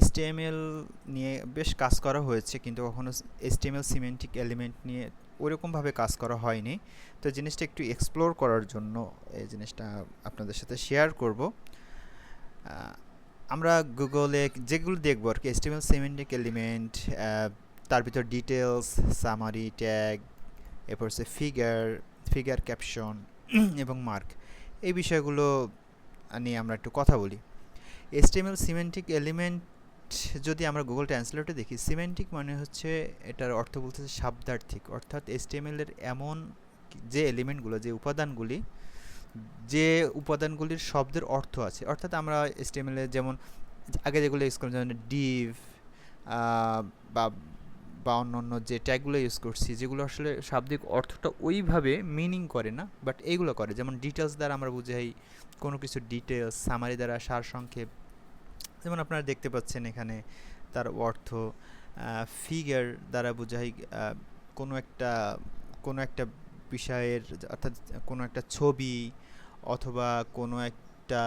HTML নিয়ে বেশ কাজ করা হয়েছে, কিন্তু কখনো এসটিএমএল সিমেন্টিক এলিমেন্ট নিয়ে ওইরকমভাবে কাজ করা হয়নি। তো জিনিসটা একটু এক্সপ্লোর করার জন্য এই জিনিসটা আপনাদের সাথে শেয়ার করব। আমরা গুগলে যেগুলো দেখব আর কি এসটিএমএল সিমেন্টিক এলিমেন্ট তার ভিতর ডিটেলস সামারি ট্যাগ এরপর হচ্ছে ফিগার ফিগার ক্যাপশন এবং মার্ক এই বিষয়গুলো নিয়ে আমরা একটু কথা বলি। এসটিএমএল সিমেন্টিক এলিমেন্ট যদি আমরা গুগল ট্রান্সলেটে দেখি সিমেন্টিক মানে হচ্ছে এটার অর্থ বলতেছে শাব্দার্থিক অর্থাৎ এসটিএমএল এর এমন যে এলিমেন্টগুলো যে উপাদানগুলি, যে উপাদানগুলির শব্দের অর্থ আছে। অর্থাৎ আমরা এসটিএমএল যেমন আগে যেগুলো ইউজ করলাম যেমন ডিভ বা বা অন্য অন্য যে ট্যাগগুলো ইউজ করছি, যেগুলো আসলে শাব্দিক অর্থটা ওইভাবে মিনিং করে না বাট এইগুলো করে। যেমন ডিটেলস দ্বারা আমরা বুঝাই, কোনো কিছু ডিটেলস সামারি দ্বারা সার সংক্ষেপ যেমন আপনারা দেখতে পাচ্ছেন এখানে তার অর্থ ফিগার দ্বারা বোঝাই কোনো একটা কোনো একটা বিষয়ের অর্থাৎ কোনো একটা ছবি অথবা কোনো একটা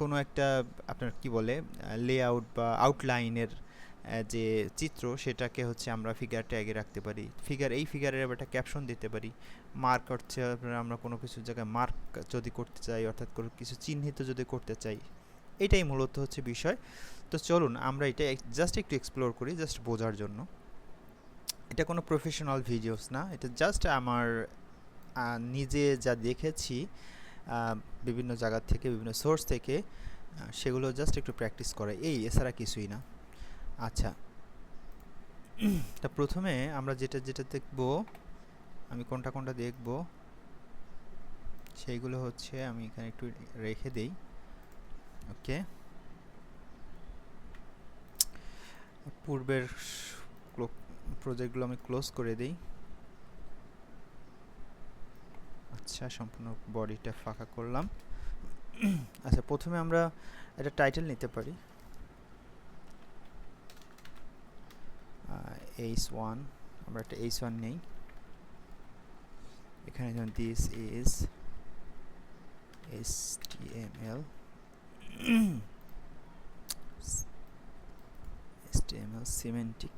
কোনো একটা আপনার কি বলে লেআউট বা আউটলাইনের যে চিত্র সেটাকে হচ্ছে আমরা ফিগার ট্যাগে রাখতে পারি। ফিগার এই ফিগারের একটা ক্যাপশন দিতে পারি। মার্ক হচ্ছে আমরা কোনো কিছু জায়গায় মার্ক যদি করতে চাই, অর্থাৎ কোনো কিছু চিহ্নিত যদি করতে চাই এটাই মূলত হচ্ছে বিষয়। তো চলুন আমরা এটা জাস্ট একটু এক্সপ্লোর করি জাস্ট বোঝার জন্য। এটা কোনো প্রফেশনাল ভিডিওস না, এটা জাস্ট আমার নিজে যা দেখেছি বিভিন্ন জায়গা থেকে, বিভিন্ন সোর্স থেকে সেগুলো জাস্ট একটু প্র্যাকটিস করে। এই এছাড়া কিছুই না। আচ্ছা। তা প্রথমে আমরা যেটা যেটা দেখব, আমি কোনটা কোনটা দেখব, সেইগুলো হচ্ছে আমি এখানে একটু রেখে দেই। ওকে। পূর্বের প্রজেক্টগুলো আমি ক্লোজ করে দিই। আচ্ছা সম্পূর্ণ বডিটা ফাঁকা করলাম। আচ্ছা প্রথমে আমরা একটা টাইটেল নিতে পারি। এইচ ওয়ান আমরা একটা এইচ ওয়ান নেই। এখানে যেমন this is HTML HTML semantic.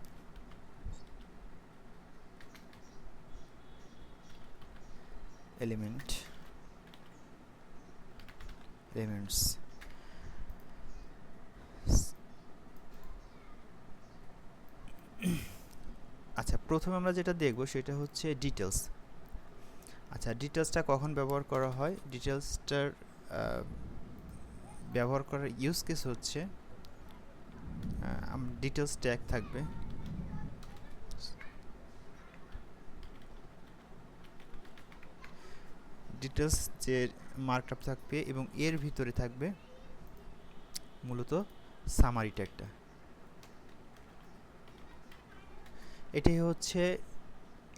Element. Elements. আচ্ছা প্রথমে আমরা যেটা দেখব সেটা হচ্ছে ডিটেলস আচ্ছা ডিটেলসটা কখন ব্যবহার করা হয়? ডিটেলসটার ব্যবহার করার ইউজ কেস হচ্ছে ডিটেলস ট্যাগ থাকবে। ডিটেলস যে মার্কআপ থাকবে এবং এর ভিতরে থাকবে মূলত সামারি ট্যাগটা এটাই হচ্ছে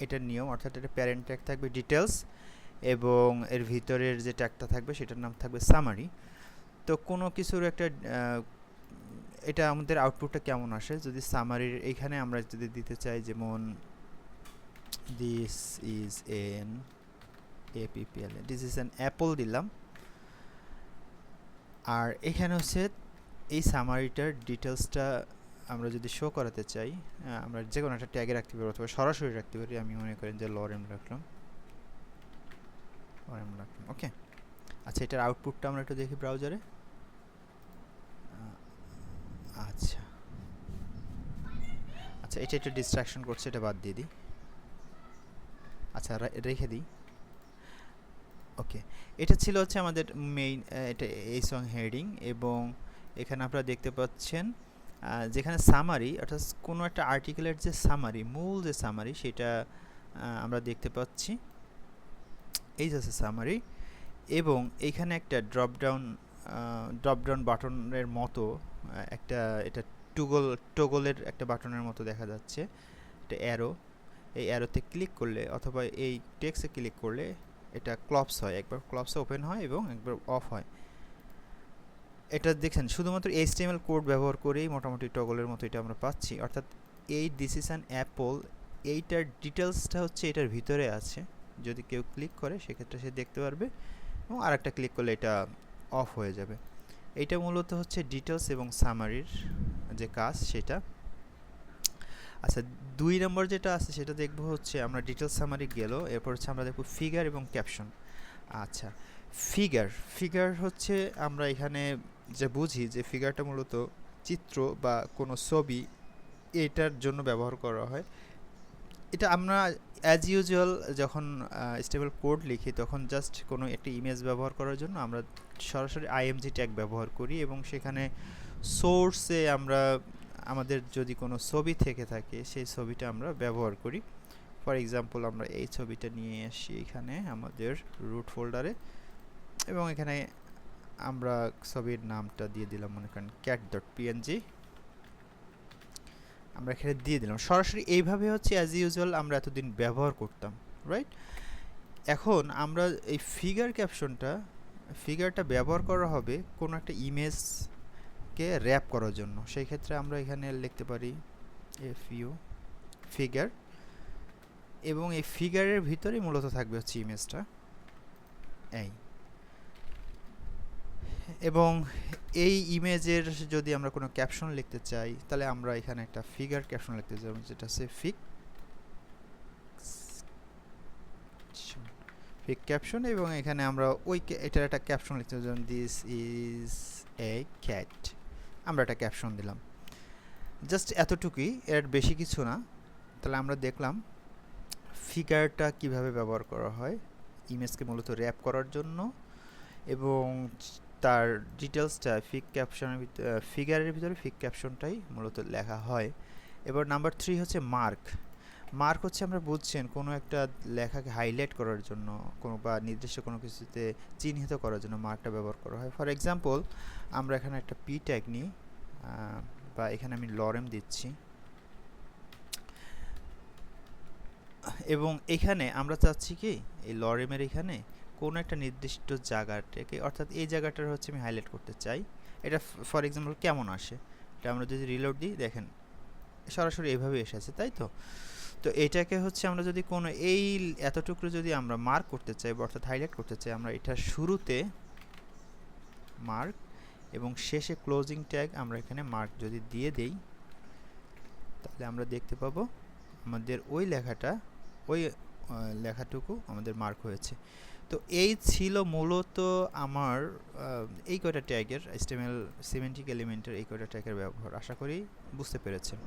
এটার নিয়ম, অর্থাৎ এটা প্যারেন্ট ট্যাগ থাকবে ডিটেলস এবং এর ভিতরের যে ট্যাগটা থাকবে সেটার নাম থাকবে সামারি তো কোনো কিছুর একটা এটা আমাদের আউটপুটটা কেমন আসে? যদি সামারির এখানে আমরা যদি দিতে চাই, যেমন this is an APPL this is an apple দিলাম। আর এখানে হচ্ছে এই সামারিটার ডিটেলসটা আমরা যদি শো করাতে চাই আমরা যে কোনো একটা ট্যাগে রাখতে পারি অথবা সরাসরি রাখতে পারি, আমি মনে করেন যে লরেম রাখলাম। লরেম রাখলাম ওকে আচ্ছা এটার আউটপুটটা আমরা একটু দেখি ব্রাউজারে আচ্ছা। আচ্ছা এটা একটু ডিস্ট্রাকশন করছে, এটা বাদ দিয়ে দিই। আচ্ছা রেখে দিই। ওকে এটা ছিল হচ্ছে আমাদের মেইন এটা, এই সং হেডিং এবং এখানে আপনারা দেখতে পাচ্ছেন যেখানে সামারি অর্থাৎ কোনো একটা আর্টিকেলের যে সামারি মূল যে সামারি সেটা আমরা দেখতে পাচ্ছি। এই যে সামারি এবং এইখানে একটা ড্রপ ডাউন ড্রপ ডাউন বাটনের মতো একটা, এটা টুগল টোগলের একটা বাটনের মতো দেখা যাচ্ছে, একটা অ্যারো এই অ্যারোতে ক্লিক করলে অথবা এই টেক্সে ক্লিক করলে এটা ক্লপস হয়, একবার ক্লপসে ওপেন হয় এবং একবার অফ হয়। এটা দেখেন শুধুমাত্র এইচটিএমএল কোড ব্যবহার করেই মোটামুটি টগলের মতো এটা আমরা পাচ্ছি। অর্থাৎ এই দিস অ্যান অ্যাপল এইটার ডিটেলসটা হচ্ছে এটার ভিতরে আছে। যদি কেউ ক্লিক করে, সেক্ষেত্রে সে দেখতে পারবে। এবং আর একটা ক্লিক করলে এটা অফ হয়ে যাবে। এইটা মূলত হচ্ছে ডিটেলস এবং সামারির যে কাজ সেটা। আচ্ছা দুই নম্বর যেটা আছে সেটা দেখব হচ্ছে আমরা ডিটেলস সামারি গেল, এরপর হচ্ছে আমরা দেখব ফিগার এবং ক্যাপশন আচ্ছা ফিগার ফিগার হচ্ছে আমরা এখানে যে বুঝি যে ফিগারটা মূলত চিত্র বা কোনো ছবি এটার জন্য ব্যবহার করা হয়। এটা আমরা অ্যাজ ইউজুয়াল যখন স্টেবল কোড লিখি, তখন জাস্ট কোনো একটি ইমেজ ব্যবহার করার জন্য আমরা সরাসরি আইএমজি ট্যাগ ব্যবহার করি এবং সেখানে সোর্সে আমরা, আমাদের যদি কোনো ছবি থেকে থাকে, সেই ছবিটা আমরা ব্যবহার করি। ফর এক্সাম্পল আমরা এই ছবিটা নিয়ে আসি এখানে আমাদের রুট ফোল্ডারে এবং এখানে আমরা ছবির নামটা দিয়ে দিলাম মনে করেন ক্যাট ডট পিএনজি আমরা এখানে দিয়ে দিলাম। সরাসরি এইভাবে হচ্ছে অ্যাজ ইউজুয়াল আমরা এতদিন ব্যবহার করতাম রাইট এখন আমরা এই ফিগার ক্যাপশনটা ফিগারটা ব্যবহার করা হবে কোনো একটা ইমেজকে র্যাপ করার জন্য। সেই ক্ষেত্রে আমরা এখানে লিখতে পারি এফ ইউ ফিগার এবং এই ফিগারের ভিতরেই মূলত থাকবে হচ্ছে ইমেজটা, এই। এবং এই ইমেজের যদি আমরা কোনো ক্যাপশন লিখতে চাই, তাহলে আমরা এখানে একটা ফিগার ক্যাপশন লিখতে চাই যেটা হচ্ছে ফিক ফিক ক্যাপশন এবং এখানে আমরা ওই এটার একটা ক্যাপশন লিখতে চাই দিস ইজ এ ক্যাট আমরা একটা ক্যাপশন দিলাম। জাস্ট এতটুকুই, এর বেশি কিছু না। তাহলে আমরা দেখলাম ফিগারটা কীভাবে ব্যবহার করা হয়, ইমেজকে মূলত র্যাপ করার জন্য এবং তার ডিটেলসটা ফিক ক্যাপশনের ভিতরে ফিগারের ভিতরে ফিক ক্যাপশনটাই মূলত লেখা হয়। এবার নাম্বার থ্রি হচ্ছে মার্ক মার্ক হচ্ছে আমরা বুঝছেন কোনো একটা লেখাকে হাইলাইট করার জন্য, কোনো বা নির্দিষ্ট কোনো কিছুতে চিহ্নিত করার জন্য মার্কটা ব্যবহার করা হয়। ফর এক্সাম্পল আমরা এখানে একটা পি ট্যাগ নিই বা এখানে আমি লরেম দিচ্ছি। এবং এখানে আমরা চাচ্ছি কি, এই লরেমের এখানে কোনো একটা নির্দিষ্ট জায়গাটাকে, অর্থাৎ এই জায়গাটার হচ্ছে আমি হাইলাইট করতে চাই। এটা ফর এক্সাম্পল কেমন আসে? এটা আমরা যদি রিলোড দিই, দেখেন, সরাসরি এভাবে এসেছে, তাই তো? তো এটাকে হচ্ছে আমরা যদি কোনো এই এতটুকু যদি আমরা মার্ক করতে চাই অর্থাৎ হাইলাইট করতে চাই, আমরা এটার শুরুতে মার্ক এবং শেষে ক্লোজিং ট্যাগ আমরা এখানে মার্ক যদি দিয়ে দেই, তাহলে আমরা দেখতে পাবো আমাদের ওই লেখাটা, ওই লেখাটুকু আমাদের মার্ক হয়েছে। তো এই ছিল মূলত আমার এই কয়টা ট্যাগের স্টেমেল সিমেন্টিক এলিমেন্টের এই কয়টা ট্যাগের ব্যবহার। আশা করি বুঝতে পেরেছেন।